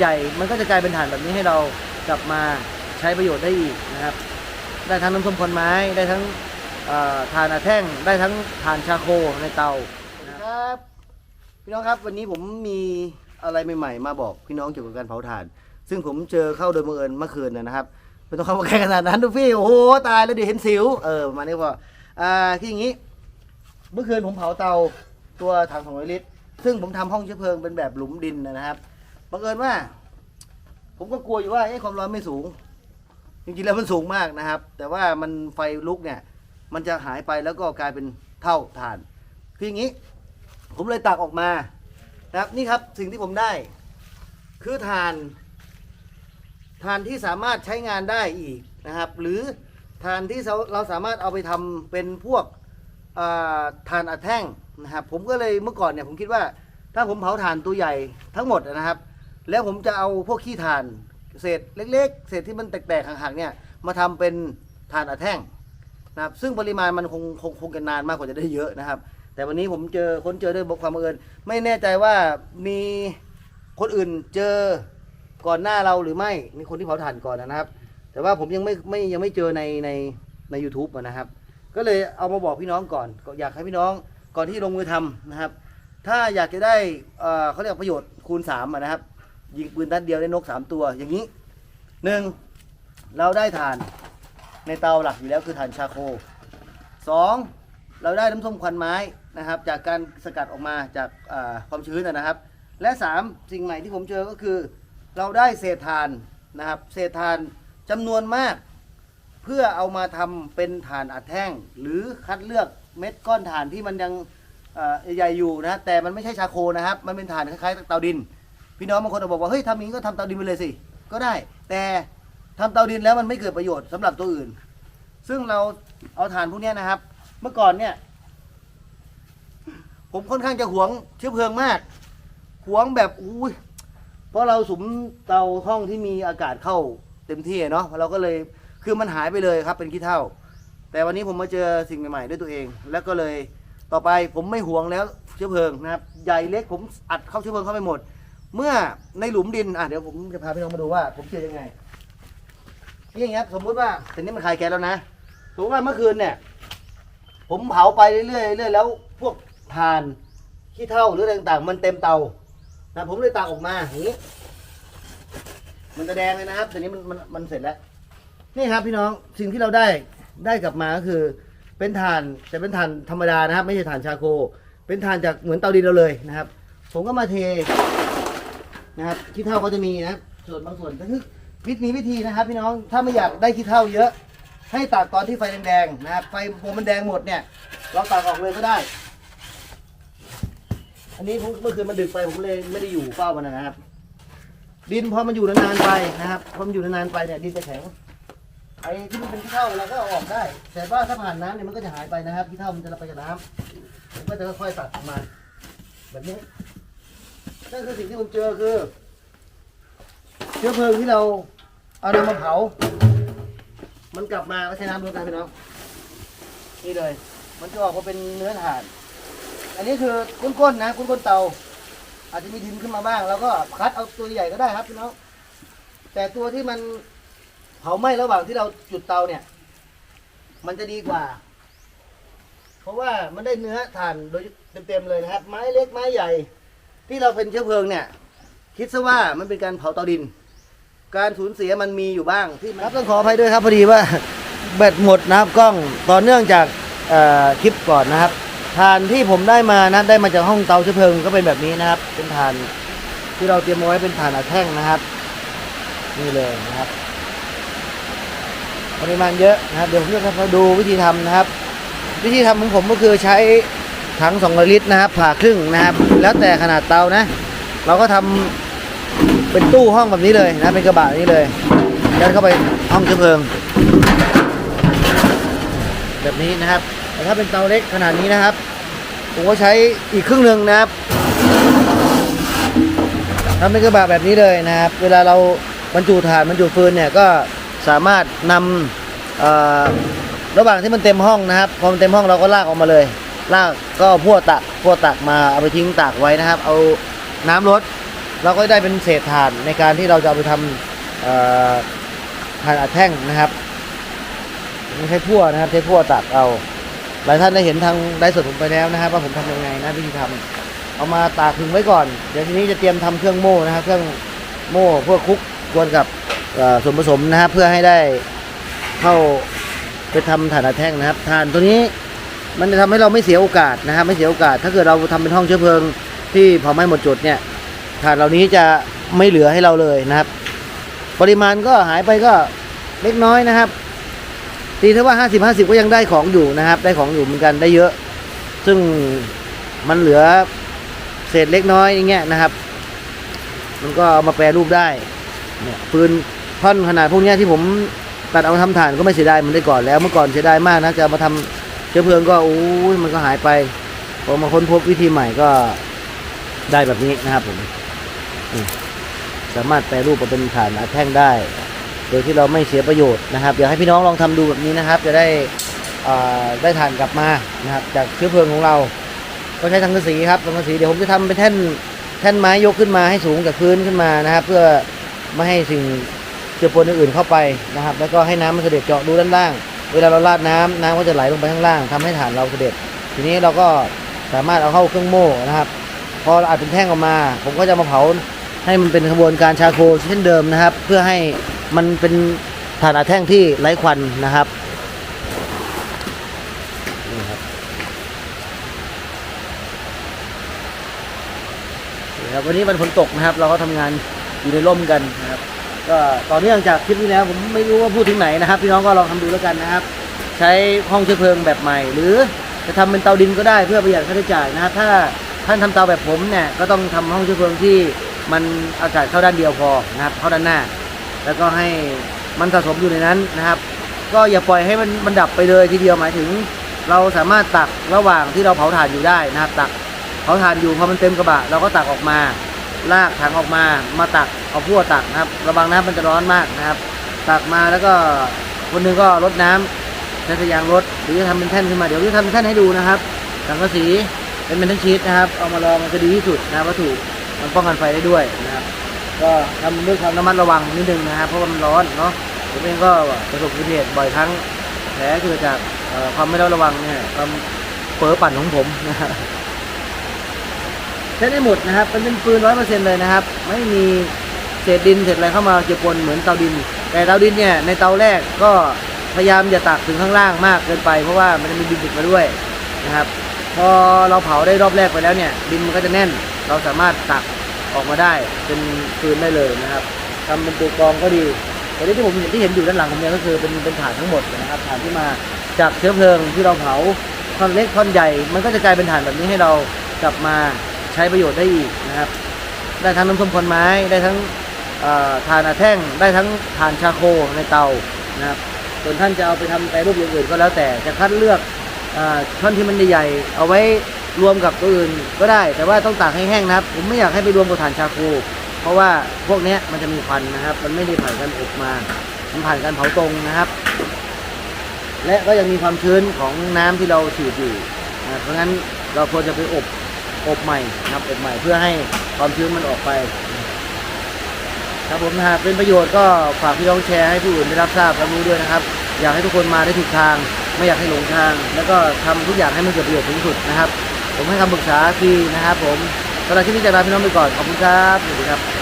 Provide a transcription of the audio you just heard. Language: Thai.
ใหญ่ มันก็จะกลายเป็นถ่านแบบนี้ให้เรากลับมาใช้ประโยชน์ได้อีกนะครับ ได้ทั้งน้ำส้มคนไม้ ได้ทั้งเอ่อถ่านอาแท่ง ได้ทั้งถ่านชาโคในเตาครับพี่น้องครับวันนี้ผมมีอะไรใหม่ๆ มาบอกพี่น้องเกี่ยวกับการเผาถ่าน ซึ่งผมเจอเข้าโดยบังเอิญเมื่อคืนนะครับไม่ต้องเข้ามาแค่ขนาดนั้นดูพี่ โอ้โหตายแล้วเดี๋ยวเห็นสิว เออมาณนี้พออ่าที่อย่างนี้ เมื่อคืนผมเผาเตาตัวถัง200ลิตร ซึ่งผมทำห้องเชื้อเพลิงเป็นแบบหลุมดินนะครับ บังเอิญว่า ผมก็กลัวอยู่ว่าเอ๊ะความร้อนไม่สูง จริงๆแล้วมันสูงมากนะครับ แต่ว่ามันไฟลุกเนี่ย มันจะหายไปแล้วก็กลายเป็นเท่าถ่านคืออย่างนี้ ผมเลยตักออกมานะครับนี่ครับสิ่งที่ผมได้ คือถ่านถ่านที่สามารถใช้งานได้อีกนะครับ หรือถ่านที่เราสามารถเอาไปทำเป็นพวกอ่าถ่านอัดแท่งนะครับผมก็เลยเมื่อก่อนเนี่ยผมคิดว่า ถ้าผมเผาถ่านตัวใหญ่ทั้งหมดนะครับ แล้วผมจะเอาพวกขี้ถ่านเศษเล็ก ๆ เศษที่มันแตกๆห่างๆเนี่ยมาทำเป็นถ่านอัดแท่งนะครับ ซึ่งปริมาณมันคงคงคงกันนานมากกว่าจะได้เยอะนะครับ แต่วันนี้ผมเจอคนเจอด้วยความบังเอิญไม่แน่ใจว่ามีคนอื่นเจอก่อนหน้าเราหรือไม่มีคนที่เผาถ่านก่อนนะครับ แต่ว่าผมยังไม่ไม่ยังไม่เจอในในใน u t u b e อะนะครับ ก็เลยเอามาบอกพี่น้องก่อนก็อยากให้พี่น้องก่อนที่ลงมือทำนะครับ ถ้าอยากจะได้เขาเรียกประโยชน์คูณ3อะนะครับ ยิงปืนนัดเดียวได้นก3ตัวอย่างนี้หนึ่งเราได้ถ่านในเตาหลักอยู่แล้วคือถ่านชาโคสองเราได้น้ำส้มควันไม้นะครับ จากการสกัดออกมาจากาความชื้นนะครับ และสามสิ่งใหม่ที่ผมเจอก็คือ เราได้เศษถ่านนะครับ เศษถ่านจำนวนมาก เพื่อเอามาทำเป็นถ่านอัดแท่ง หรือคัดเลือกเม็ดก้อนถ่านที่มันยังใหญ่อยู่นะแต่มันไม่ใช่ชาโคนะครับ มันเป็นถ่านคล้ายๆเตาดิน พี่น้องบางคนบอกว่าเฮ้ยทำอย่างนี้ก็ทำเตาดินไปเลยสิ ก็ได้ แต่ทำเตาดินแล้วมันไม่เกิดประโยชน์สำหรับตัวอื่น ซึ่งเราเอาถ่านพวกเนี้ยนะครับ เมื่อก่อนเนี่ย ผมค่อนข้างจะหวงเชื้อเพลิงมาก หวงแบบอุ้ยเพราะเราสุมเตาห้องที่มีอากาศเข้าเต็มที่อะเนาะเราก็เลยคือมันหายไปเลยครับเป็นขี้เท่า แต่วันนี้ผมมาเจอสิ่งใหม่ๆด้วยตัวเอง แล้วก็เลยต่อไปผมไม่หวงแล้วเชื้อเพลิงนะครับใหญ่เล็กผมอัดเข้าเชื้อเพลิงเข้าไปหมด เมื่อในหลุมดินอะเดี๋ยวผมจะพาพี่น้องมาดูว่า ผมเจอยังไงนี่อย่างเงี้ยสมมุติว่าต่นี้มันคลายแก๊สแล้วนะสมมติว่าเมื่อคืนเนี่ย ผมเผาไปเรื่อยๆเรื่อยๆแล้ว พวกถ่านขี้เถ้าหรืออะไรต่างๆ มันเต็มเตานะผมเลยตักออกมาอย่างนี้ มันจะแดงเลยนะครับแต่นี้มันมันมันเสร็จแล้ว นี่ครับพี่น้องสิ่งที่เราได้ได้กลับมาก็คือ เป็นถ่านแต่เป็นถ่านธรรมดานะครับ ไม่ใช่ถ่านชาโค เป็นถ่านจากเหมือนเตาดินเราเลยนะครับ ผมก็มาเท นะครับขี้เถ้าเขาจะมีนะส่วนบางส่วนก็คือวิธีมีวิธีนะครับ พี่น้องถ้าไม่อยากได้ขี้เถ้าเยอะ ให้ตักตอนที่ไฟแดงๆนะครับไฟพอมันแดงหมดเนี่ยเราตักออกเลยก็ได้ อันนี้ผมเมื่อคืนมันดึกไปผมเลยไม่ได้อยู่เฝ้ามันนะครับ ดินพอมันอยู่นานๆไปนะครับพอมันอยู่นานๆไปเนี่ยดินจะแข็งไอ้ที่มันเป็นขี้เถ้าเราก็เอาออกได้ แต่ว่าถ้าผ่านน้ำเนี่ยมันก็จะหายไปนะครับขี้เถ้ามันจะไปกับน้ำผมก็จะค่อยๆตัดออกมาแบบนี้ นั่นคือสิ่งที่ผมเจอคือ เชื้อเพลิงที่เราเอานำมาเผา มันกลับมาก็ใช้น้ำรวมกันพี่น้องนี่เลย มันจะออกมาเป็นเนื้อถ่าน อันนี้คือก้นๆนะก้นๆเตา อาจจะมีดินขึ้นมาบ้าง แล้วก็คัดเอาตัวใหญ่ก็ได้ครับพี่น้องแต่ตัวที่มันเผาไหม้ระหว่างที่เราจุดเตาเนี่ย มันจะดีกว่า เพราะว่ามันได้เนื้อถ่านโดยเต็มๆเลยนะครับ ไม้เล็กไม้ใหญ่ ที่เราเป็นเชื้อเพลิงเนี่ย คิดซะว่ามันเป็นการเผาเตาดิน การสูญเสียมันมีอยู่บ้างที่ครับต้องขออภัยด้วยครับพอดีว่าแบตหมดนะครับกล้องต่อเนื่องจากคลิปก่อนนะครับถ่านที่ผมได้มานะได้มาจากห้องเตาเชื้อเพลิงก็เป็นแบบนี้นะครับ เป็นถ่านที่เราเตรียมไว้เป็นถ่านอัดแท่งนะครับนี่เลยนะครับปริมาณเยอะนะครับ เดี๋ยวผมจะมาดูวิธีทำนะครับ วิธีทำของผมก็คือใช้ ถัง2ลิตรนะครับ ผ่าครึ่งนะครับ แล้วแต่ขนาดเตานะ เราก็ทำเป็นตู้ห้องแบบนี้เลยนะเป็นกระบะนี้เลยยัดเข้าไปห้องเชื้อเพลิง แบบนี้นะครับแต่ถ้าเป็นเตาเล็กขนาดนี้นะครับ ผมก็ใช้อีกครึ่งหนึ่งนะครับทำเป็นกระบะแบบนี้เลยนะครับ เวลาเราบรรจุถ่านบรรจุฟืนเนี่ยก็สามารถนำระหว่างที่มันเต็มห้องนะครับ พอมันเต็มห้องเราก็ลากออกมาเลย ลากก็พวกตักพวกตักมาเอาไปทิ้งตากไว้นะครับ เอาน้ำรดเราก็ได้เป็นเศษถ่านในการที่เราจะเอาไปทำถ่านอัดแท่งนะครับไม่ใช้พั่วนะครับใช้พั่วตักเอา หลายท่านได้เห็นทางได้สดผมไปแล้วนะครับ ว่าผมทำยังไงนะวิธีทำเอามาตากถึงไว้ก่อน เดี๋ยวทีนี้จะเตรียมทำเครื่องโม่นะครับ เครื่องโม่เพื่อคลุกกวนกับส่วนผสมนะครับ เพื่อให้ได้เข้าไปทำถ่านอัดแท่งนะครับถ่านตัวนี้ มันจะทำให้เราไม่เสียโอกาสนะครับไม่เสียโอกาส ถ้าเกิดเราทำเป็นห้องเชื้อเพลิง ที่เผาไหม้หมดจุดเนี่ยถ่านเหล่านี้จะไม่เหลือให้เราเลยนะครับ ปริมาณก็หายไปก็เล็กน้อยนะครับตีถ้าว่า 50 50 ก็ยังได้ของอยู่นะครับ ได้ของอยู่เหมือนกันได้เยอะ ซึ่งมันเหลือเศษเล็กน้อยอย่างเงี้ยนะครับ มันก็เอามาแปรรูปได้เนี่ยปืนท่อนขนาดพวกเนี้ยที่ผมตัดเอามาทำฐานก็ไม่เสียดายเหมันได้ก่อนแล้วเมื่อก่อนเสียดายมากนะจะมาทำ เชื้อเพลิงก็โอ้ยมันก็หายไปพอมาค้นพบวิธีใหม่ก็ได้แบบนี้นะครับผมสามารถแปรรูปมาเป็นฐานอัดแท่งได้ โดยที่เราไม่เสียประโยชน์นะครับ อยากให้พี่น้องลองทำดูแบบนี้นะครับ จะได้ได้ฐานกลับมานะครับ จากเชื้อเพลิงของเรา ก็ใช้สังกะสีครับสังกะสีเดี๋ยวผมจะทำเป็นแท่นแท่นไม้ยกขึ้นมาให้สูงจากพื้นขึ้นมานะครับ เพื่อไม่ให้สิ่งเจือปนอื่นๆเข้าไปนะครับ แล้วก็ให้น้ำมันเสด็จเจาะดูด้านล่าง เวลาเราราดน้ำน้ำก็จะไหลลงไปข้างล่างทำให้ฐานเราเสด็จ ทีนี้เราก็สามารถเอาเข้าเครื่องโม่นะครับ พอเราอัดเป็นแท่งออกมา ผมก็จะมาเผาให้มันเป็นกระบวนการชาโคเช่นเดิมนะครับ เพื่อให้มันเป็นฐานอัดแท่งที่ไร้ควันนะครับนี่ครับวันนี้มันฝนตกนะครับ เราก็ทำงานอยู่ในร่มกันนะครับ ก็ต่อเนื่องจากคลิปที่แล้วผมไม่รู้ว่าพูดถึงไหนนะครับ พี่น้องก็ลองทำดูแล้วกันนะครับ ใช้ห้องเชื้อเพลิงแบบใหม่ หรือจะทำเป็นเตาดินก็ได้เพื่อประหยัดค่าใช้จ่ายนะครับ ถ้าท่านทำเตาแบบผมเนี่ยก็ต้องทำห้องเชื้อเพลิงที่มันอากาศเข้าด้านเดียวพอนะครับ เข้าด้านหน้า แล้วก็ให้มันสะสมอยู่ในนั้นนะครับ ก็อย่าปล่อยให้มันมันดับไปเลยทีเดียวหมายถึง เราสามารถตักระหว่างที่เราเผาถ่านอยู่ได้นะครับ ตักเผาถ่านอยู่พอมันเต็มกระบะเราก็ตักออกมา ลากถังออกมามาตักเอาพั่วตักนะครับ ระวังน้ำมันจะร้อนมากนะครับ ตักมาแล้วก็คนนึงก็รดน้ำใช้สยยางรดหรือจะทำเป็นแท่นขึ้นมาเดี๋ยวจะทำเป็นแท่นให้ดูนะครับสังกะสีเป็นเป็นแท่นชีตนะครับ เอามาลองมันจะดีที่สุดนะวัตถุมันป้องกันไฟได้ด้วยนะครับ ก็ทำด้วยความระมัดระวังนิดนึงนะครับ เพราะว่ามันร้อนเนาะผมเองก็ประสบอุบัติเหตุบ่อยครั้งแผลเกิดจากความไม่ระมัดระวังเนี่ยความเผลอปั่นของผมนะครับ ใช้ได้หมดนะครับเป็นเป็นปืนร้อยเปอร์เซ็นต์เลยนะครับ ไม่มีเศษดินเศษอะไรเข้ามาเจือปนเหมือนเตาดิน แต่เตาดินเนี่ยในเตาแรกก็พยายามอย่าตักถึงข้างล่างมากเกินไป เพราะว่ามันจะมีดินติดมาด้วยนะครับ พอเราเผาได้รอบแรกไปแล้วเนี่ย ดินมันก็จะแน่น เราสามารถตักออกมาได้เป็นปืนได้เลยนะครับทำเป็นตัวกรองก็ดีแต่ที่ผมเห็นที่เห็นอยู่ด้านหลังผมเนี่ยก็คือเป็นเป็นฐานทั้งหมดนะครับฐานที่มาจากเชื้อเพลิงที่เราเผาท่อนเล็กท่อนใหญ่ มันก็จะกลายเป็นฐานแบบนี้ให้เรากลับมา ใช้ประโยชน์ได้อีกนะครับ ได้ทั้งน้ำส้มควันไม้ได้ทั้งเอ่อถ่านอัดแท่งได้ทั้งถ่านชาโคในเตานะครับส่วนท่านจะเอาไปทำแปรรูปอย่างอื่นก็แล้วแต่จะคัดเลือกอท่อนที่มันใหญ่ๆเอาไว้รวมกับตัวอื่นก็ได้ แต่ว่าต้องตากให้แห้งนะครับ ผมไม่อยากให้ไปรวมกับถ่านชาโคเพราะว่าพวกนี้มันจะมีควันนะครับ มันไม่ได้ผ่านการอบมา มันผ่านการเผาตรงนะครับ และก็ยังมีความชื้นของน้ำที่เราฉีดอยู่เพราะงั้นเราควรจะไปอบ อบใหม่นะครับอบใหม่เพื่อให้ความชื้นมันออกไป ครับผมหากเป็นประโยชน์ก็ฝากพี่น้องแชร์ให้ผู้อื่นได้รับทราบรับรู้ด้วยนะครับ อยากให้ทุกคนมาได้ถูกทาง ไม่อยากให้หลงทาง แล้วก็ทำทุกอย่างให้มันเกิดประโยชน์สูงสุดนะครับ ผมให้คำปรึกษาฟรีนะครับ ผมสำหรับที่นี้จะลาพี่น้องไปก่อนขอบคุณครับสวัสดีครับ